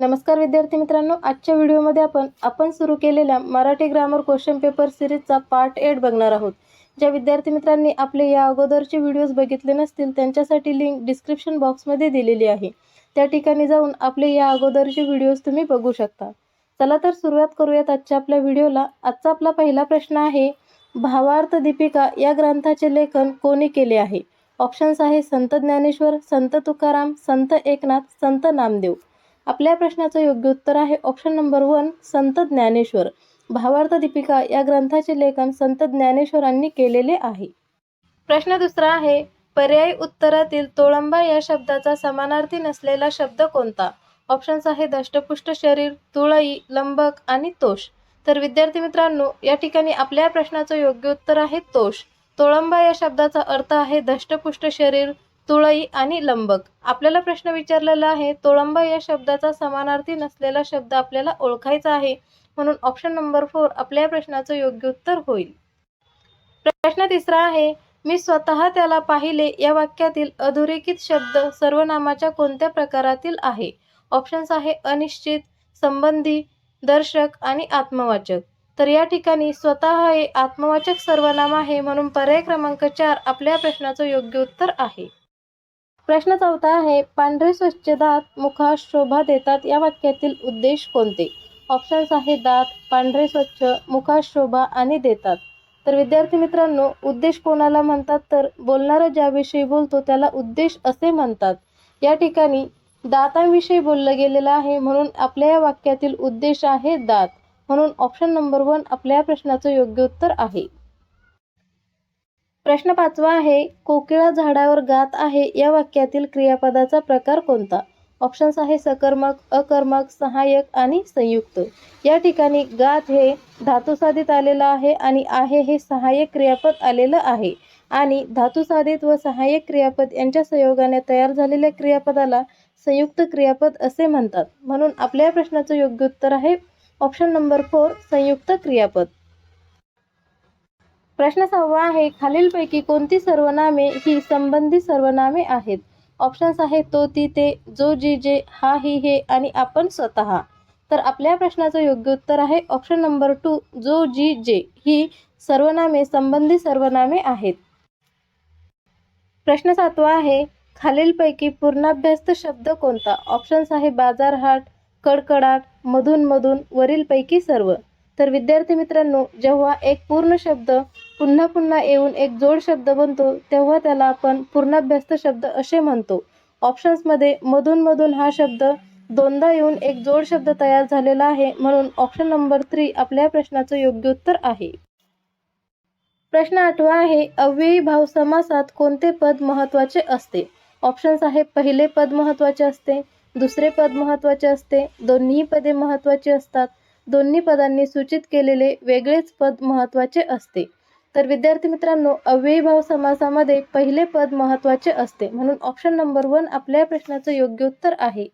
नमस्कार विद्यार्थी मित्रांनो आजच्या व्हिडिओमध्ये आपण आपण सुरू केलेल्या मराठी ग्रामर क्वेश्चन पेपर सिरीजचा पार्ट एट बघणार आहोत. ज्या विद्यार्थी मित्रांनी आपले या अगोदरचे व्हिडिओज बघितले नसतील त्यांच्यासाठी लिंक डिस्क्रिप्शन बॉक्समध्ये दिलेली आहे. त्या ठिकाणी जाऊन आपले या अगोदरचे व्हिडिओज तुम्ही बघू शकता. चला तर सुरुवात करूयात आजच्या आपल्या व्हिडिओला आजचा आपला पहिला प्रश्न आहे भावार्थ दीपिका या ग्रंथाचे लेखन कोणी केले आहे? ऑप्शन्स आहे संत ज्ञानेश्वर संत तुकाराम संत एकनाथ संत नामदेव. आपल्या प्रश्नाचं योग्य उत्तर आहे. ऑप्शन नंबर वन संत ज्ञानेश्वर. भावार्थ दीपिका या ग्रंथाचे लेखन संत ज्ञानेश्वरांनी केलेले आहे. प्रश्न दुसरा आहे पर्यायी उत्तरातील तोळंबा या शब्दाचा समानार्थी नसलेला शब्द कोणता? ऑप्शन्स आहे दष्टपुष्ट शरीर तुळई लंबक आणि तोष. तर विद्यार्थी मित्रांनो या ठिकाणी आपल्या प्रश्नाचं योग्य उत्तर आहे तोष. तोळंबा या शब्दाचा अर्थ आहे दष्टपुष्ट शरीर तुळई आणि लंबक. आपल्याला प्रश्न विचारलेला आहे तोळंबा या शब्दाचा समानार्थी नसलेला शब्द आपल्याला ओळखायचा आहे. म्हणून ऑप्शन नंबर फोर आपल्या प्रश्नाचं योग्य उत्तर होईल. प्रश्न तिसरा आहे मी स्वतः त्याला पाहिले या वाक्यातील अधोरेखित शब्द सर्वनामाच्या कोणत्या प्रकारातील आहे? ऑप्शन्स आहे अनिश्चित संबंधी दर्शक आणि आत्मवाचक. तर या ठिकाणी स्वतः हे आत्मवाचक सर्वनाम आहे म्हणून पर्याय क्रमांक चार आपल्या प्रश्नाचं योग्य उत्तर आहे. प्रश्न चौथा आहे पांढरे स्वच्छ दात मुखास शोभा देतात या वाक्यातील उद्देश कोणते? ऑप्शन्स आहे दात पांढरे स्वच्छ मुखास शोभा आणि देतात. तर विद्यार्थी मित्रांनो उद्देश कोणाला म्हणतात? तर बोलणारा ज्याविषयी बोलतो त्याला उद्देश असे म्हणतात. या ठिकाणी दातांविषयी बोललं गेलेलं आहे म्हणून आपल्या या वाक्यातील उद्देश आहे दात. म्हणून ऑप्शन नंबर वन आपल्या प्रश्नाचं योग्य उत्तर आहे. प्रश्न पाचवा आहे कोकिळा झाडावर गात आहे या वाक्यातील क्रियापदाचा प्रकार कोणता? ऑप्शन्स आहे सकर्मक अकर्मक सहाय्यक आणि संयुक्त. या ठिकाणी गात हे धातुसाधित आलेलं आहे आणि आहे हे सहाय्यक क्रियापद आलेलं आहे. आणि धातुसाधित व सहाय्यक क्रियापद यांच्या संयोगाने तयार झालेल्या क्रियापदाला संयुक्त क्रियापद असे म्हणतात. म्हणून आपल्या प्रश्नाचं योग्य उत्तर आहे ऑप्शन नंबर फोर संयुक्त क्रियापद. प्रश्न सहावा आहे खालीलपैकी कोणती सर्वनामे ही संबंधी सर्वनामे आहेत? ऑप्शन्स आहे तो ती ते जो जी जे हा ही हे आणि आपण स्वतः. तर आपल्या प्रश्नाचं योग्य उत्तर आहे ऑप्शन नंबर टू जो जी जे ही सर्वनामे संबंधी सर्वनामे आहेत. प्रश्न सातवा आहे खालीलपैकी पूर्णाभ्यस्त शब्द कोणता? ऑप्शन्स आहे बाजारहाट कडकडाट मधून मधून वरीलपैकी सर्व. तर विद्यार्थी मित्रांनो जेव्हा एक पूर्ण शब्द पुन्हा पुन्हा येऊन एक जोड शब्द बनतो तेव्हा त्याला आपण पूर्णाभ्यस्त शब्द असे म्हणतो. ऑप्शन्समध्ये मधून मधून हा शब्द दोनदा येऊन एक जोड शब्द तयार झालेला आहे म्हणून ऑप्शन नंबर थ्री आपल्या प्रश्नाचं योग्य उत्तर आहे. प्रश्न आठवा आहे अव्ययी भाव समासात कोणते पद महत्त्वाचे असते? ऑप्शन्स आहे पहिले पद महत्त्वाचे असते दुसरे पद महत्त्वाचे असते दोन्ही पदे महत्वाची असतात. दोन्ही पदांनी सूचित केलेले वेगळेच पद महत्त्वाचे असते. तर विद्यार्थी मित्रांनो अव्ययीभाव समासामध्ये पहिले पद महत्त्वाचे असते. म्हणून ऑप्शन नंबर वन आपल्या प्रश्नाचं योग्य उत्तर आहे.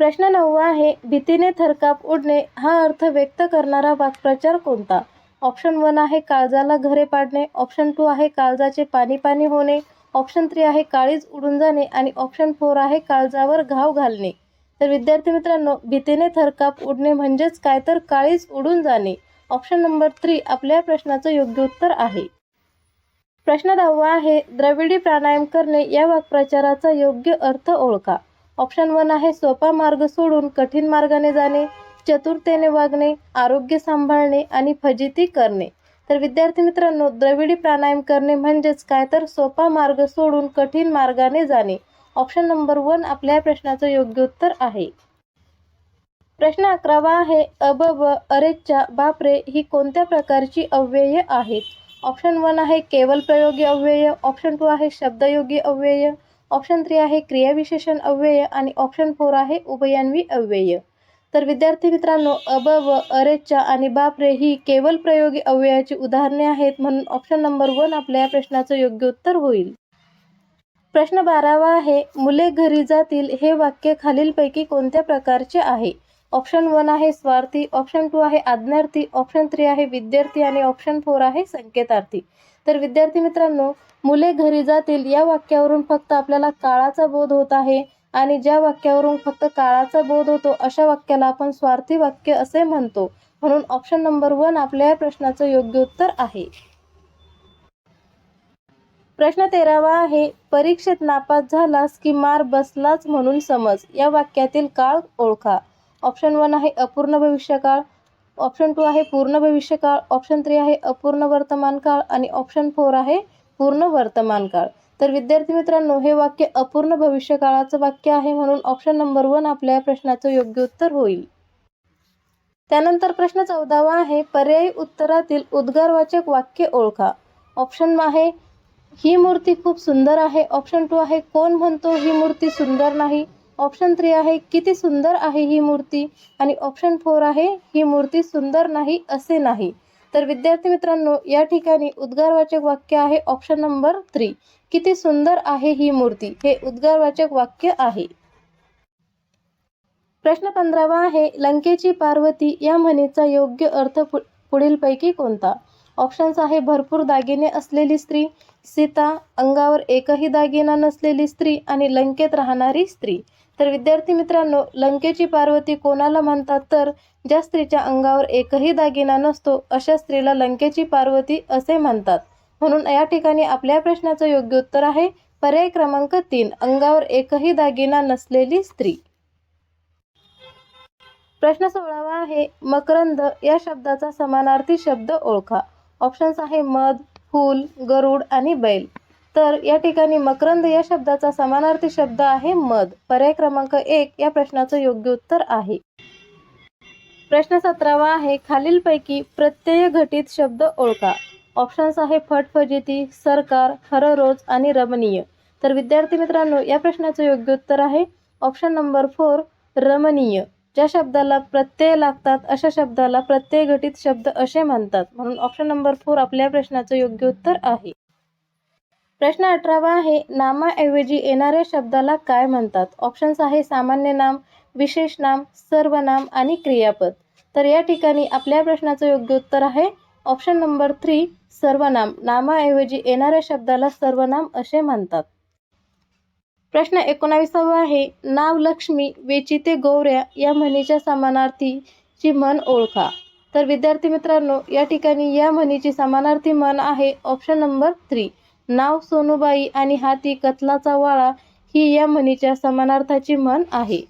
प्रश्न नववा आहे भीतीने थरकाप उडणे हा अर्थ व्यक्त करणारा वाक्प्रचार कोणता? ऑप्शन वन आहे काळजाला घरे पाडणे. ऑप्शन टू आहे काळजाचे पाणी पाणी होणे. ऑप्शन थ्री आहे काळीज उडून जाणे. आणि ऑप्शन फोर आहे काळजावर घाव घालणे. तर विद्यार्थी मित्रांनो भीतीने थरकाप उडणे म्हणजेच काय? तर काळीज उडून जाणे. ऑप्शन नंबर थ्री आपल्या प्रश्नाचं योग्य उत्तर आहे. प्रश्न दहावा आहे द्रविडी प्राणायाम करणे या वाक्प्रचाराचा योग्य अर्थ ओळखा. ऑप्शन वन आहे सोपा मार्ग सोडून कठीण मार्गाने जाणे चतुरतेने वागणे आरोग्य सांभाळणे आणि फजिती करणे. तर विद्यार्थी मित्रांनो द्रविडी प्राणायाम करणे म्हणजेच काय? तर सोपा मार्ग सोडून कठीण मार्गाने जाणे. ऑप्शन नंबर वन आपल्या प्रश्नाचं योग्य उत्तर आहे. प्रश्न अकरावा आहे अब व अरेच्या बापरे ही कोणत्या प्रकारची अव्यय आहेत? ऑप्शन वन आहे केवल प्रयोगी अव्यय. ऑप्शन टू आहे शब्दयोगी अव्यय. ऑप्शन थ्री आहे क्रियाविशेषण अव्यय. आणि ऑप्शन फोर आहे उभयान्वी अव्यय. तर विद्यार्थी मित्रांनो अब व अरेच्या आणि बापरे ही केवल प्रयोगी अव्ययाची उदाहरणे आहेत म्हणून ऑप्शन नंबर वन आपल्या प्रश्नाचं योग्य उत्तर होईल. प्रश्न बारावा आहे मुले घरी जातील हे वाक्य खालीलपैकी कोणत्या प्रकारचे आहे? ऑप्शन वन आहे स्वार्थी ऑप्शन टू आहे आज्ञार्थी ऑप्शन थ्री आहे विद्यार्थी आणि ऑप्शन फोर आहे संकेतार्थी. तर विद्यार्थी मित्रांनो मुले घरी जातील या वाक्यावरून फक्त आपल्याला काळाचा बोध होत आहे आणि ज्या वाक्यावरून फक्त काळाचा बोध होतो अशा वाक्याला आपण स्वार्थी वाक्य असे म्हणतो. म्हणून ऑप्शन नंबर वन आपल्या या प्रश्नाचं योग्य उत्तर आहे. प्रश्न तेरावा आहे परीक्षेत नापास झालास की मार बसलाच म्हणून समज. या वाक्यातील काळ ओळखा. ऑप्शन वन आहे अपूर्ण भविष्यकाळ ऑप्शन टू आहे पूर्ण भविष्यकाळ ऑप्शन थ्री आहे अपूर्ण वर्तमान काळ. आणि ऑप्शन फोर आहे पूर्ण वर्तमान काळ. तर विद्यार्थी मित्रांनो हे वाक्य अपूर्ण भविष्यकाळाचं वाक्य आहे म्हणून ऑप्शन नंबर वन आपल्या प्रश्नाचं योग्य उत्तर होईल. त्यानंतर प्रश्न चौदावा आहे पर्यायी उत्तरातील उद्गारवाचक वाक्य ओळखा. ऑप्शन आहे ही मूर्ती खूप सुंदर आहे. ऑप्शन टू आहे कोण म्हणतो ही मूर्ती सुंदर नाही? ऑप्शन थ्री आहे किती सुंदर आहे ही मूर्ती? आणि ऑप्शन फोर आहे ही मूर्ती सुंदर नाही असे नाही. तर विद्यार्थी मित्रांनो या ठिकाणी उद्गारवाचक वाक्य आहे ऑप्शन नंबर थ्री. किती सुंदर आहे ही मूर्ती? हे उद्गारवाचक वाक्य आहे. प्रश्न पंधरावा आहे लंकेची पार्वती या म्हणीचा योग्य अर्थ पु पुढीलपैकी कोणता? ऑप्शन्स आहे भरपूर दागिने असलेली स्त्री सीता अंगावर एकही दागिना नसलेली स्त्री आणि लंकेत राहणारी स्त्री. तर विद्यार्थी मित्रांनो लंकेची पार्वती कोणाला म्हणतात? तर ज्या स्त्रीच्या अंगावर एकही दागिना नसतो अशा स्त्रीला लंकेची पार्वती असे म्हणतात. म्हणून या ठिकाणी आपल्या प्रश्नाचं योग्य उत्तर आहे पर्याय क्रमांक तीन अंगावर एकही दागिना नसलेली स्त्री. प्रश्न सोळावा आहे मकरंद या शब्दाचा समानार्थी शब्द ओळखा. ऑप्शन्स आहे मध फूल गरुड आणि बैल. तर या ठिकाणी मकरंद या शब्दाचा समानार्थी शब्द आहे मध. पर्याय क्रमांक एक या प्रश्नाचं योग्य उत्तर आहे. प्रश्न सतरावा आहे खालीलपैकी प्रत्यय घटित शब्द ओळखा. ऑप्शन्स आहे फटफजिती सरकार हररोज आणि रमणीय. तर विद्यार्थी मित्रांनो या प्रश्नाचं योग्य उत्तर आहे. ऑप्शन नंबर फोर रमणीय. ज्या शब्दाला प्रत्यय लागतात अशा शब्दाला प्रत्यय घटित शब्द असे म्हणतात. म्हणून ऑप्शन नंबर फोर आपल्या प्रश्नाचं योग्य उत्तर आहे. प्रश्न अठरावा आहे नामाऐवजी येणाऱ्या शब्दाला काय म्हणतात? ऑप्शन्स आहे सामान्य नाम विशेष नाम सर्वनाम आणि क्रियापद. तर या ठिकाणी आपल्या प्रश्नाचं योग्य उत्तर आहे. ऑप्शन नंबर थ्री सर्वनाम नामाऐवजी येणाऱ्या शब्दाला सर्वनाम असे म्हणतात. प्रश्न एकोणावीसावा आहे नाव लक्ष्मी वेचिते गौऱ्या या म्हणीच्या समानार्थीची म्हण ओळखा. तर विद्यार्थी मित्रांनो या ठिकाणी या म्हणीची समानार्थी म्हण आहे ऑप्शन नंबर थ्री नाव सोनूबाई आणि हाती कतलाचा वाळा ही या म्हणीच्या समानार्थाची म्हण आहे.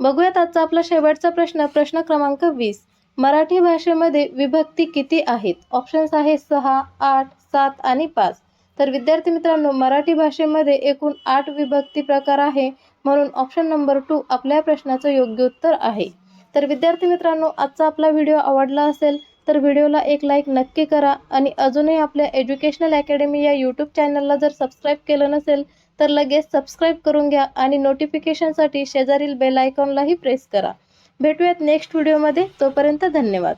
बघूयात आजचा आपला शेवटचा प्रश्न प्रश्न क्रमांक वीस. मराठी भाषेमध्ये विभक्ती किती आहेत? ऑप्शन्स आहे सहा आठ सात आणि पाच. तर विद्यार्थी मित्रांनो मराठी भाषेमध्ये एकूण आठ विभक्ती प्रकार आहे. म्हणून ऑप्शन नंबर टू आपल्या प्रश्नाचं योग्य उत्तर आहे. तर विद्यार्थी मित्रांनो आजचा आपला व्हिडिओ आवडला असेल तर व्हिडिओला एक लाईक नक्की करा. आणि अजूनही आपल्या एज्युकेशनल अकॅडमी या यूट्यूब चॅनलला जर सबस्क्राईब केलं नसेल तर लगेच सबस्क्राईब करून घ्या आणि नोटिफिकेशनसाठी शेजारील बेल आयकॉनलाही प्रेस करा. भेटूयात नेक्स्ट व्हिडिओमध्ये तोपर्यंत धन्यवाद.